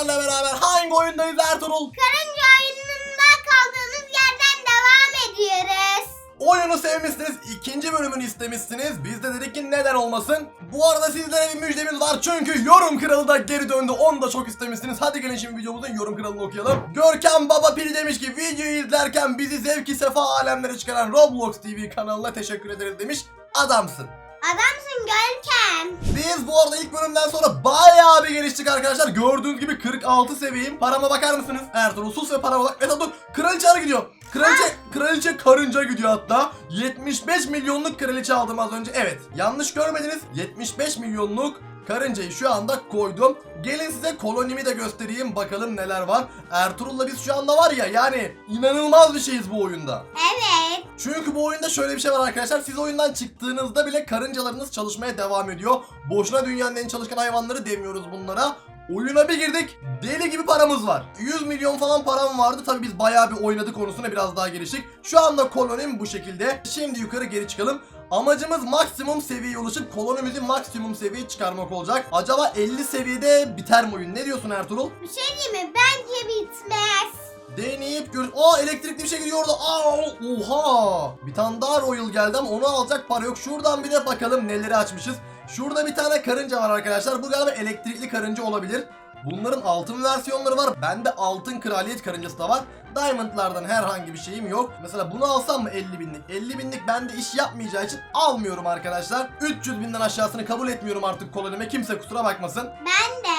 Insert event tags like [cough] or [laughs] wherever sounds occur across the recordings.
sizlerle beraber hangi oyundayız Ertuğrul? Karınca oyununda kaldığımız yerden devam ediyoruz. Oyunu sevmişsiniz, ikinci bölümünü istemişsiniz. Biz de dedik ki neden olmasın. Bu arada sizlere bir müjdemiz var çünkü yorum kralı da geri döndü. Onu da çok istemişsiniz. Hadi gelin şimdi videomuzun yorum kralını okuyalım. Görkem Baba Pil demiş ki videoyu izlerken bizi zevki sefa alemlere çıkaran Roblox TV kanalına teşekkür ederiz demiş. Adamsın. Adamsın Biz bu arada ilk bölümden sonra bayağı bir geliştik arkadaşlar. Gördüğünüz gibi 46 seviyeyim. Parama bakar mısınız? Ertuğrul sus ve parama bak. Mesela dur. Kraliçe gidiyor. Kraliçe, kraliçe karınca gidiyor hatta. 75 milyonluk kraliçe aldım az önce. Evet. Yanlış görmediniz. 75 milyonluk karıncayı şu anda koydum. Gelin size kolonimi de göstereyim. Bakalım neler var. Ertuğrul'la biz şu anda var ya yani inanılmaz bir şeyiz bu oyunda. Evet. Çünkü bu oyunda şöyle bir şey var arkadaşlar. Siz oyundan çıktığınızda bile karıncalarınız çalışmaya devam ediyor. Boşuna dünyanın en çalışkan hayvanları demiyoruz bunlara. Oyuna bir girdik. Deli gibi paramız var. 100 milyon falan param vardı. Tabii biz bayağı bir oynadık konusuna biraz daha geliştik. Şu anda kolonim bu şekilde. Şimdi yukarı geri çıkalım. Amacımız maksimum seviyeye ulaşıp kolonimizi maksimum seviyeye çıkarmak olacak. Acaba 50 seviyede biter mi oyun? Ne diyorsun Ertuğrul? Bir şey diyeyim mi? Bence bitmez. Deneyip gör... Aa elektrikli bir şey gidiyor orada. Aa oha. Bir tane daha Royal geldi ama onu alacak para yok. Şuradan bir de bakalım neleri açmışız. Şurada bir tane karınca var arkadaşlar. Bu galiba elektrikli karınca olabilir. Bunların altın versiyonları var. Bende altın kraliyet karıncası da var. Diamond'lardan herhangi bir şeyim yok. Mesela bunu alsam mı 50 binlik? 50 binlik bende iş yapmayacağı için almıyorum arkadaşlar. 300 binden aşağısını kabul etmiyorum artık kolonime. Kimse kusura bakmasın. Ben de.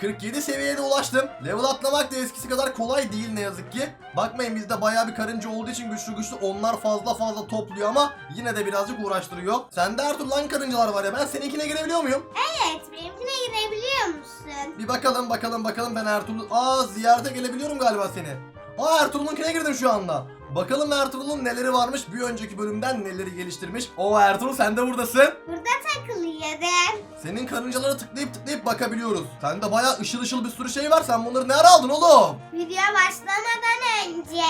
47 seviyeye de ulaştım. Level atlamak da eskisi kadar kolay değil ne yazık ki. Bakmayın bizde bayağı bir karınca olduğu için güçlü güçlü onlar fazla fazla topluyor ama yine de birazcık uğraştırıyor. Sende türlü hangi karıncalar var ya ben seninkine girebiliyor muyum? Evet. Benimkine girebiliyor musun? Bir bakalım bakalım bakalım ben Ertuğrul... Aa ziyarete gelebiliyorum galiba seni. Aa Ertuğrul'unkine girdim şu anda. Bakalım Ertuğrul'un neleri varmış bir önceki bölümden neleri geliştirmiş. O Ertuğrul sen de buradasın. Burada takılıyordum. Senin karıncalara tıklayıp tıklayıp bakabiliyoruz. Sende bayağı ışıl ışıl bir sürü şey var. Sen bunları ne ara aldın oğlum? Video başlamadan önce.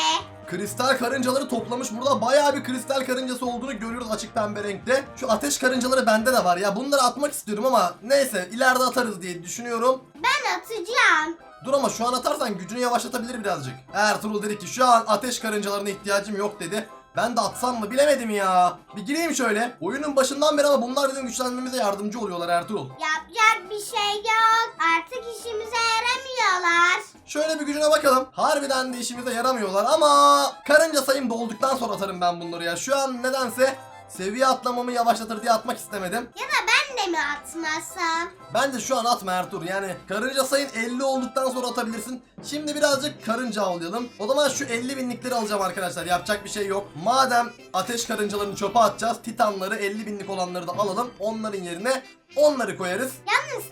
Kristal karıncaları toplamış. Burada bayağı bir kristal karıncası olduğunu görüyoruz açık pembe renkte. Şu ateş karıncaları bende de var ya. Bunları atmak istiyorum ama neyse ileride atarız diye düşünüyorum. Ben atacağım. Dur ama şu an atarsan gücünü yavaşlatabilir birazcık. Ertuğrul dedi ki şu an ateş karıncalarına ihtiyacım yok dedi. Ben de atsam mı bilemedim ya. Bir gireyim şöyle. Oyunun başından beri ama bunlar bizim güçlenmemize yardımcı oluyorlar Ertuğrul. Yapacak bir şey yok. Artık işimize yaramıyorlar. Şöyle bir gücüne bakalım. Harbiden de işimize yaramıyorlar ama karınca sayım dolduktan sonra atarım ben bunları ya. Şu an nedense seviye atlamamı yavaşlatır diye atmak istemedim. Ya da ben de mi atmasam? Bence şu an atma Ertuğrul. Yani karınca sayın 50 olduktan sonra atabilirsin. Şimdi birazcık karınca avlayalım. O zaman şu 50 binlikleri alacağım arkadaşlar. Yapacak bir şey yok. Madem ateş karıncalarını çöpe atacağız. Titanları 50 binlik olanları da alalım. Onların yerine onları koyarız. Yalnız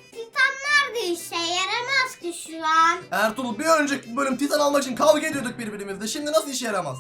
da işe yaramaz ki şu an. Ertuğrul bir önceki bölüm Titan almak için kavga ediyorduk birbirimizle. Şimdi nasıl işe yaramaz?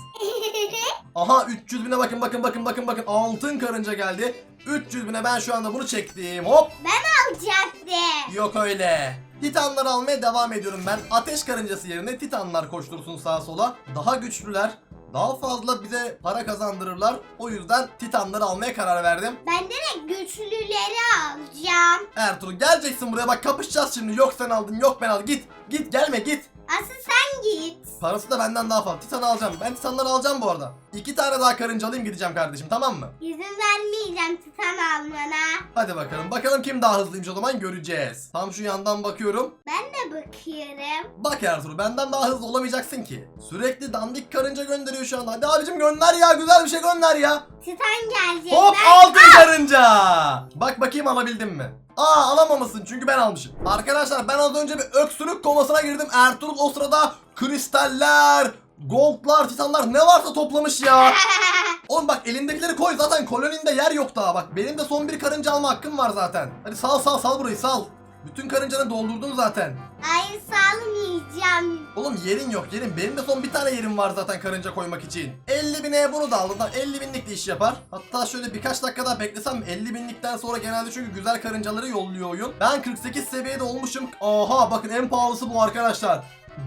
[laughs] Aha 300 bine bakın bakın bakın bakın bakın altın karınca geldi. 300 bine ben şu anda bunu çektim. Hop ben alacaktım. yok öyle. Titanlar almaya devam ediyorum ben. Ateş karıncası yerine titanlar koştursun sağa sola. Daha güçlüler. Daha fazla bize para kazandırırlar. O yüzden titanları almaya karar verdim. Ben direkt güçlüleri alacağım. Ertuğrul geleceksin buraya bak kapışacağız şimdi. Yok sen aldın yok ben aldım. Git git gelme git. Asıl sen git. Parası da benden daha fazla. Titan alacağım. Ben titanları alacağım bu arada. İki tane daha karınca alayım gideceğim kardeşim tamam mı? İzin vermeyeceğim titan almana. Hadi bakalım. Bakalım kim daha hızlıymış o zaman göreceğiz. Tam şu yandan bakıyorum. Ben de bakıyorum. Bak Ertuğrul benden daha hızlı olamayacaksın ki. Sürekli dandik karınca gönderiyor şu anda. Hadi abicim gönder ya güzel bir şey gönder ya. Titan gelecek. Hop ben... altın karınca. Bak bakayım alabildim mi? Aa alamamışsın çünkü ben almışım. Arkadaşlar ben az önce bir öksürük komasına girdim. Ertuğrul o sırada kristaller, goldlar, titanlar ne varsa toplamış ya. [laughs] Oğlum bak elindekileri koy zaten koloninde yer yok daha bak. Benim de son bir karınca alma hakkım var zaten. Hadi sal sal sal burayı sal. Bütün karıncanı doldurdun zaten. Hayır salmayacağım. Oğlum yerin yok yerin. Benim de son bir tane yerim var zaten karınca koymak için. 50 bine bunu da aldım. Tamam, 50 binlik de iş yapar. Hatta şöyle birkaç dakika daha beklesem 50 binlikten sonra genelde çünkü güzel karıncaları yolluyor oyun. Ben 48 seviyede olmuşum. Aha bakın en pahalısı bu arkadaşlar.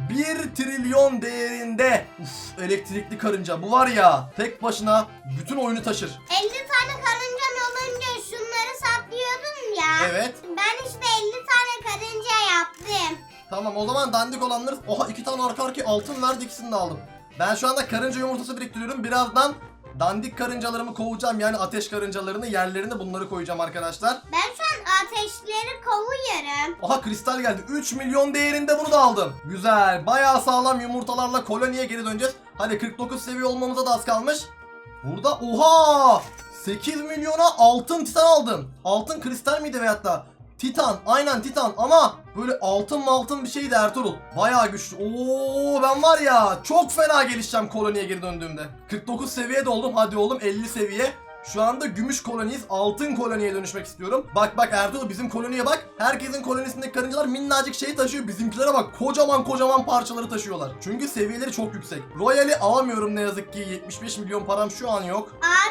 1 trilyon değerinde. Uf elektrikli karınca. Bu var ya tek başına bütün oyunu taşır. 50 tane karıncan Tamam o zaman dandik olanları... Oha iki tane arka arkaya altın verdi ikisini de aldım. Ben şu anda karınca yumurtası biriktiriyorum. Birazdan dandik karıncalarımı kovacağım. Yani ateş karıncalarını yerlerine bunları koyacağım arkadaşlar. Ben şu an ateşleri kovuyorum. Oha kristal geldi. 3 milyon değerinde bunu da aldım. Güzel. Bayağı sağlam yumurtalarla koloniye geri döneceğiz. Hadi 49 seviye olmamıza da az kalmış. Burada oha! 8 milyona altın titan aldım. Altın kristal miydi veyahut da? Titan. Aynen titan ama böyle altın altın bir şeydi Ertuğrul. Bayağı güçlü. Oo ben var ya çok fena gelişeceğim koloniye geri döndüğümde. 49 seviyede oldum. Hadi oğlum 50 seviye. Şu anda gümüş koloniyiz. Altın koloniye dönüşmek istiyorum. Bak bak Ertuğrul bizim koloniye bak. Herkesin kolonisindeki karıncalar minnacık şey taşıyor. Bizimkilere bak kocaman kocaman parçaları taşıyorlar. Çünkü seviyeleri çok yüksek. Royal'i alamıyorum ne yazık ki. 75 milyon param şu an yok. Abi level 50 olacaksın.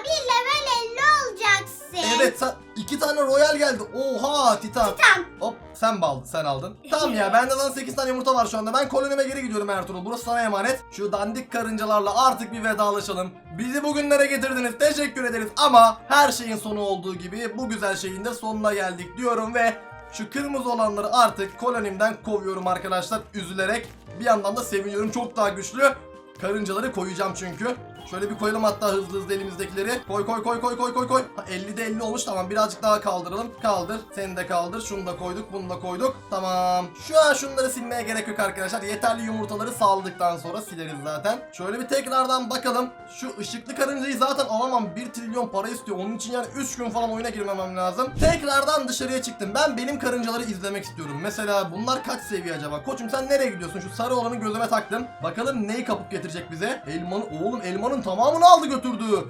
Evet sen iki tane Royal geldi. Oha Titan. Tamam. Hop sen mi aldın sen aldın. Tamam ya bende zaten 8 tane yumurta var şu anda. Ben kolonime geri gidiyorum Ertuğrul. Burası sana emanet. Şu dandik karıncalarla artık bir vedalaşalım. Bizi bugünlere getirdiniz. Teşekkür ederiz. Ama her şeyin sonu olduğu gibi bu güzel şeyin de sonuna geldik diyorum ve şu kırmızı olanları artık kolonimden kovuyorum arkadaşlar üzülerek. Bir yandan da seviniyorum. Çok daha güçlü. Karıncaları koyacağım çünkü. Şöyle bir koyalım hatta hızlı hızlı elimizdekileri. Koy koy koy koy koy koy koy. Ha, 50'de 50 olmuş tamam birazcık daha kaldıralım. Kaldır. Seni de kaldır. Şunu da koyduk bunu da koyduk. Tamam. Şu an şunları silmeye gerek yok arkadaşlar. Yeterli yumurtaları saldıktan sonra sileriz zaten. Şöyle bir tekrardan bakalım. Şu ışıklı karıncayı zaten alamam. 1 trilyon para istiyor. Onun için yani 3 gün falan oyuna girmemem lazım. Tekrardan dışarıya çıktım. Ben benim karıncaları izlemek istiyorum. Mesela bunlar kaç seviye acaba? Koçum sen nereye gidiyorsun? Şu sarı olanı gözüme taktım. Bakalım neyi kapıp getirecek bize? Elmanı oğlum elmanın tamamını aldı götürdü.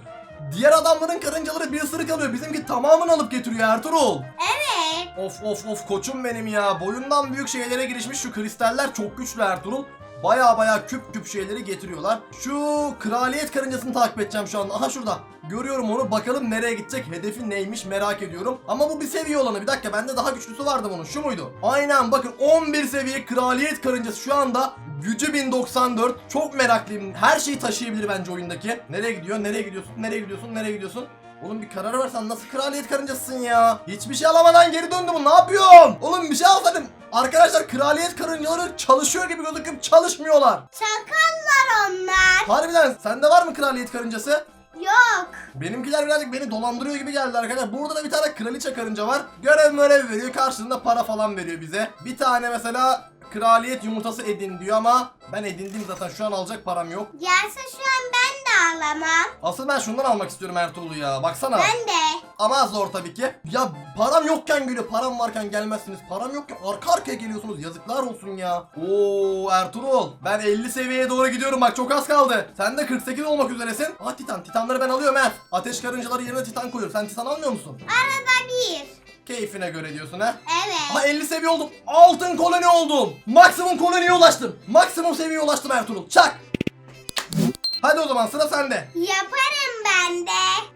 Diğer adamların karıncaları bir ısırık alıyor. Bizimki tamamını alıp getiriyor Ertuğrul. Evet. Of of of koçum benim ya. Boyundan büyük şeylere girişmiş şu kristaller çok güçlü Ertuğrul. Baya baya küp küp şeyleri getiriyorlar. Şu kraliyet karıncasını takip edeceğim şu anda. Aha şurada. Görüyorum onu. Bakalım nereye gidecek. Hedefi neymiş merak ediyorum. Ama bu bir seviye olanı. Bir dakika bende daha güçlüsü vardı bunun. Şu muydu? Aynen bakın 11 seviye kraliyet karıncası şu anda gücü 1094. Çok meraklıyım. Her şeyi taşıyabilir bence oyundaki. Nereye gidiyor? Nereye gidiyorsun? Nereye gidiyorsun? Nereye gidiyorsun? Oğlum bir karar versen nasıl kraliyet karıncasısın ya? Hiçbir şey alamadan geri döndü bu. Ne yapıyorsun? Oğlum bir şey alsaydın. Arkadaşlar kraliyet karıncaları çalışıyor gibi gözüküp çalışmıyorlar. Çakallar onlar. Harbiden sende var mı kraliyet karıncası? Yok. Benimkiler birazcık beni dolandırıyor gibi geldi arkadaşlar. Burada da bir tane kraliçe karınca var. Görev görev veriyor. Karşılığında para falan veriyor bize. Bir tane mesela kraliyet yumurtası edin diyor ama ben edindim zaten. Şu an alacak param yok. Gelse şu an ben de alamam. Asıl ben şundan almak istiyorum Ertuğrul ya. Baksana. Ben de. Ama zor tabii ki. Ya param yokken geliyor. Param varken gelmezsiniz. Param yokken arka arkaya geliyorsunuz. Yazıklar olsun ya. Oo Ertuğrul. Ben 50 seviyeye doğru gidiyorum bak çok az kaldı. Sen de 48 olmak üzeresin. Ah Titan. Titanları ben alıyorum he. Ateş karıncaları yerine Titan koyuyorum. Sen Titan almıyor musun? Arada bir. Keyfine göre diyorsun ha. Evet. Ha 50 seviye oldum. Altın koloni oldum. Maksimum koloniye ulaştım. Maksimum seviyeye ulaştım Ertuğrul. Çak. Hadi o zaman sıra sende. Yaparım ben de.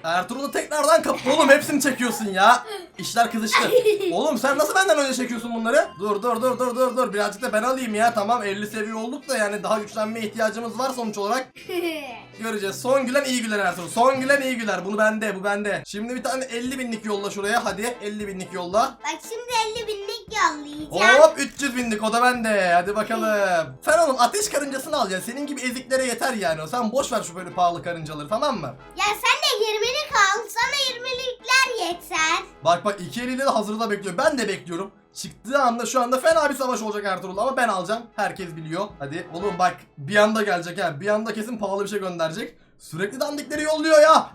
Ertuğrul'u tekrardan kap... Oğlum hepsini çekiyorsun ya. İşler kızıştı. [laughs] Oğlum sen nasıl benden önce çekiyorsun bunları? Dur dur dur dur dur dur. Birazcık da ben alayım ya. Tamam 50 seviye olduk da yani daha güçlenmeye ihtiyacımız var sonuç olarak. [laughs] Göreceğiz. Son gülen iyi güler Ertuğrul. Son gülen iyi güler. Bunu bende bu bende. Şimdi bir tane 50 binlik yolla şuraya. Hadi 50 binlik yolla. Bak şimdi 50 binlik yollayacağım. Hop 300 binlik o da bende. Hadi bakalım. Sen oğlum ateş karıncasını al ya. Senin gibi eziklere yeter yani o. Sen boş ver şu böyle pahalı karıncaları tamam mı? Ya sen de 20'lik al. Sana 20'likler yeter. Bak bak iki eliyle de hazırda bekliyor. Ben de bekliyorum. Çıktığı anda şu anda fena bir savaş olacak Ertuğrul ama ben alacağım. Herkes biliyor. Hadi oğlum bak bir anda gelecek ha. Bir anda kesin pahalı bir şey gönderecek. Sürekli dandikleri yolluyor ya.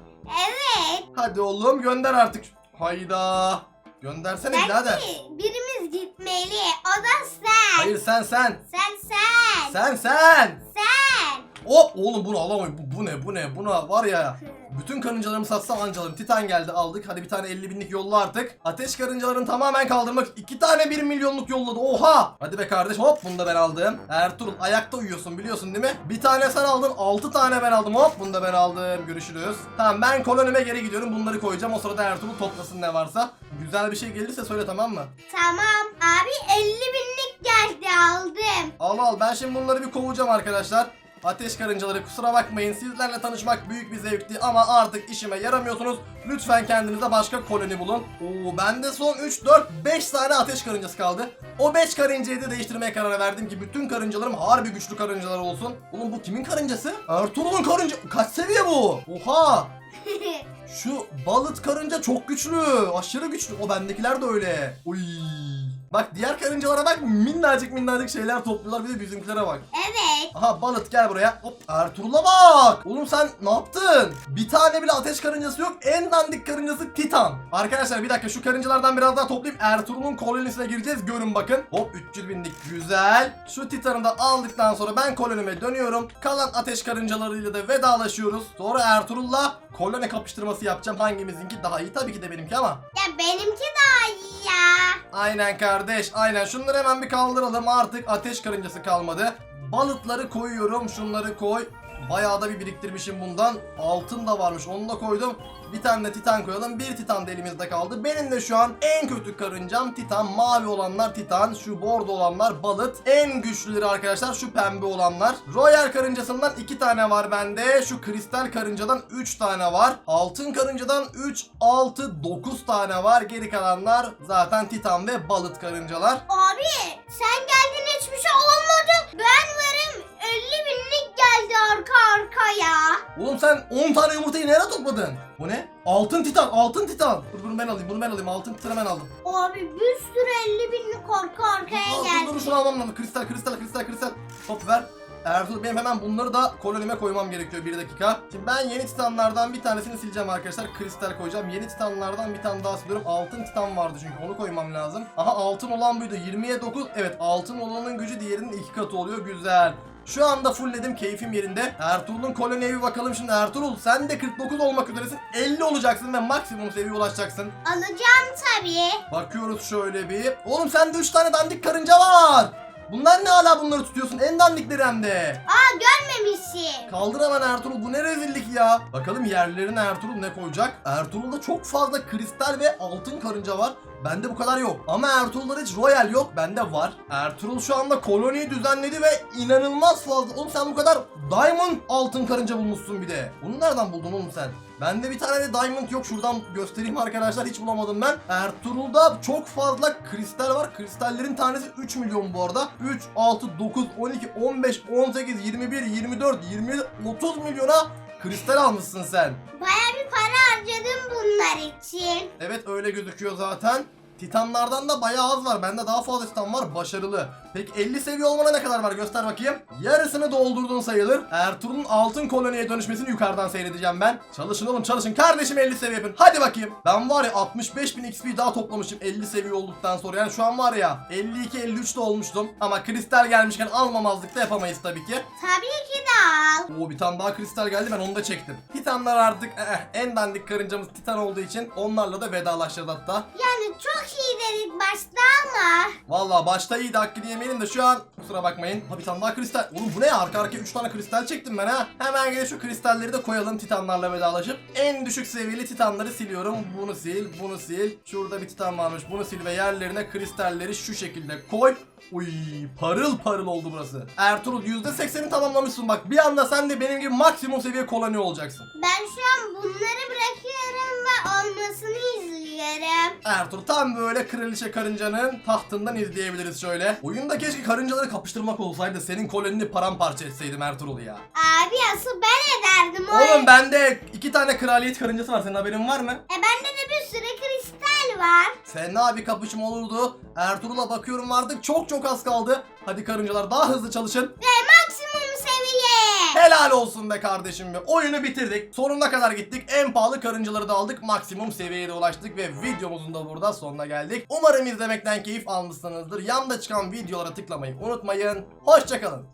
Evet. Hadi oğlum gönder artık. Hayda. Göndersene birader. Belki birimiz gitmeli. O da sen. Hayır sen sen. Sen sen. Sen sen. Sen. Hop oğlum bunu alamayım. Bu, bu ne bu ne buna var ya. [laughs] Bütün karıncalarımı satsam ancalarım. Titan geldi aldık. Hadi bir tane 50 binlik yolla artık. Ateş karıncalarını tamamen kaldırmak. iki tane 1 milyonluk yolladı. Oha. Hadi be kardeş hop bunu da ben aldım. Ertuğrul ayakta uyuyorsun biliyorsun değil mi? Bir tane sen aldın. 6 tane ben aldım. Hop bunu da ben aldım. Görüşürüz. Tamam ben kolonime geri gidiyorum. Bunları koyacağım. O sırada Ertuğrul toplasın ne varsa. Güzel bir şey gelirse söyle tamam mı? Tamam. Abi 50 binlik geldi aldım. Al al ben şimdi bunları bir kovacağım arkadaşlar. Ateş karıncaları kusura bakmayın sizlerle tanışmak büyük bir zevkti ama artık işime yaramıyorsunuz. Lütfen kendinize başka koloni bulun. Oo bende son 3, 4, 5 tane ateş karıncası kaldı. O 5 karıncayı da değiştirmeye karar verdim ki bütün karıncalarım harbi güçlü karıncalar olsun. Oğlum bu kimin karıncası? Ertuğrul'un karınca... Kaç seviye bu? Oha! [laughs] Şu balıt karınca çok güçlü. Aşırı güçlü. O bendekiler de öyle. Uy. Bak diğer karıncalara bak minnacık minnacık şeyler topluyorlar bir de bizimkilere bak. evet. Aha balıt gel buraya. Hop Ertuğrul'a bak. Oğlum sen ne yaptın? Bir tane bile ateş karıncası yok. En dandik karıncası Titan. Arkadaşlar bir dakika şu karıncalardan biraz daha toplayıp Ertuğrul'un kolonisine gireceğiz. Görün bakın. Hop 300 binlik güzel. Şu Titan'ı da aldıktan sonra ben kolonime dönüyorum. Kalan ateş karıncalarıyla da vedalaşıyoruz. Sonra Ertuğrul'la koloni kapıştırması yapacağım. Hangimizinki daha iyi? Tabii ki de benimki ama. Ya benimki daha iyi ya. Aynen kardeş aynen şunları hemen bir kaldıralım artık ateş karıncası kalmadı. Balıkları koyuyorum şunları koy. Bayağı da bir biriktirmişim bundan. Altın da varmış onu da koydum. Bir tane de titan koyalım. Bir titan da elimizde kaldı. Benim de şu an en kötü karıncam titan. Mavi olanlar titan. Şu bordo olanlar balıt. En güçlüleri arkadaşlar şu pembe olanlar. Royal karıncasından iki tane var bende. Şu kristal karıncadan 3 tane var. Altın karıncadan 3, 6, 9 tane var. Geri kalanlar zaten titan ve balıt karıncalar. Abi sen geldin arka arkaya. Oğlum sen 10 tane yumurtayı nereye topladın? Bu ne? Altın titan, altın titan. Dur bunu ben alayım, bunu ben alayım. Altın titanı ben aldım. Abi bir sürü 50 binlik arka arkaya Dur, dur, geldi. dur şunu almam lazım. Kristal, kristal, kristal, kristal. Hop ver. Ertuğrul benim hemen bunları da kolonime koymam gerekiyor bir dakika. Şimdi ben yeni titanlardan bir tanesini sileceğim arkadaşlar. Kristal koyacağım. Yeni titanlardan bir tane daha siliyorum. Altın titan vardı çünkü onu koymam lazım. Aha altın olan buydu. 20'ye 9. Evet altın olanın gücü diğerinin iki katı oluyor. Güzel. Şu anda fullledim keyfim yerinde. Ertuğrul'un koloniye bir bakalım şimdi. Ertuğrul sen de 49 olmak üzeresin. 50 olacaksın ve maksimum seviyeye ulaşacaksın. Alacağım tabii. Bakıyoruz şöyle bir. Oğlum sende 3 tane dandik karınca var. Bunlar ne hala bunları tutuyorsun? En dandikleri hem de. Aa görmemişim. Kaldır hemen Ertuğrul bu ne rezillik ya. Bakalım yerlerine Ertuğrul ne koyacak? Ertuğrul'da çok fazla kristal ve altın karınca var. Bende bu kadar yok. Ama Ertuğrul'da hiç royal yok. Bende var. Ertuğrul şu anda koloniyi düzenledi ve inanılmaz fazla. Oğlum sen bu kadar diamond altın karınca bulmuşsun bir de. Bunu nereden buldun oğlum sen? Bende bir tane de diamond yok. Şuradan göstereyim arkadaşlar. Hiç bulamadım ben. Ertuğrul'da çok fazla kristal var. Kristallerin tanesi 3 milyon bu arada. 3, 6, 9, 12, 15, 18, 21, 24, 27, 30 milyona kristal almışsın sen. Baya bir para harcadım bunlar için. Evet öyle gözüküyor zaten. Titanlardan da bayağı az var. Bende daha fazla titan var. Başarılı. Peki 50 seviye olmana ne kadar var? Göster bakayım. Yarısını doldurdun sayılır. Ertuğrul'un altın koloniye dönüşmesini yukarıdan seyredeceğim ben. Çalışın oğlum çalışın. Kardeşim 50 seviye yapın. Hadi bakayım. Ben var ya 65 bin XP daha toplamışım 50 seviye olduktan sonra. Yani şu an var ya 52-53 de olmuştum. Ama kristal gelmişken almamazlık da yapamayız tabii ki. Tabii ki de al. Oo bir tane daha kristal geldi ben onu da çektim. Titanlar artık eh, en dandik karıncamız titan olduğu için onlarla da vedalaşacağız hatta. Yani çok iyi dedik başta ama. Vallahi başta iyiydi hakkını yemeyelim de şu an kusura bakmayın. Ha bir tane daha kristal. Oğlum bu ne ya? Arka arkaya 3 tane kristal çektim ben ha. Hemen gel şu kristalleri de koyalım titanlarla vedalaşıp. En düşük seviyeli titanları siliyorum. Bunu sil, bunu sil. Şurada bir titan varmış. Bunu sil ve yerlerine kristalleri şu şekilde koy. Uy parıl parıl oldu burası. Ertuğrul %80'i tamamlamışsın bak. Bir anda sen de benim gibi maksimum seviye koloni olacaksın. Ben şu an bunları bırakıyorum ve olmasını izliyorum. Ertuğrul tam böyle kraliçe karıncanın tahtından izleyebiliriz şöyle. Oyunda keşke karıncaları kapıştırmak olsaydı senin kolonini paramparça etseydim Ertuğrul ya. Abi asıl ben ederdim. o- Oğlum bende iki tane kraliyet karıncası var senin haberin var mı? E bende de bir sürü kristal var. Fena bir kapışma olurdu. Ertuğrul'a bakıyorum vardık çok çok az kaldı. Hadi karıncalar daha hızlı çalışın. Ve maksimum Helal olsun be kardeşim be. Oyunu bitirdik. Sonuna kadar gittik. En pahalı karıncaları da aldık. Maksimum seviyeye de ulaştık ve videomuzun da burada sonuna geldik. Umarım izlemekten keyif almışsınızdır. Yanda çıkan videolara tıklamayı unutmayın. Hoşçakalın.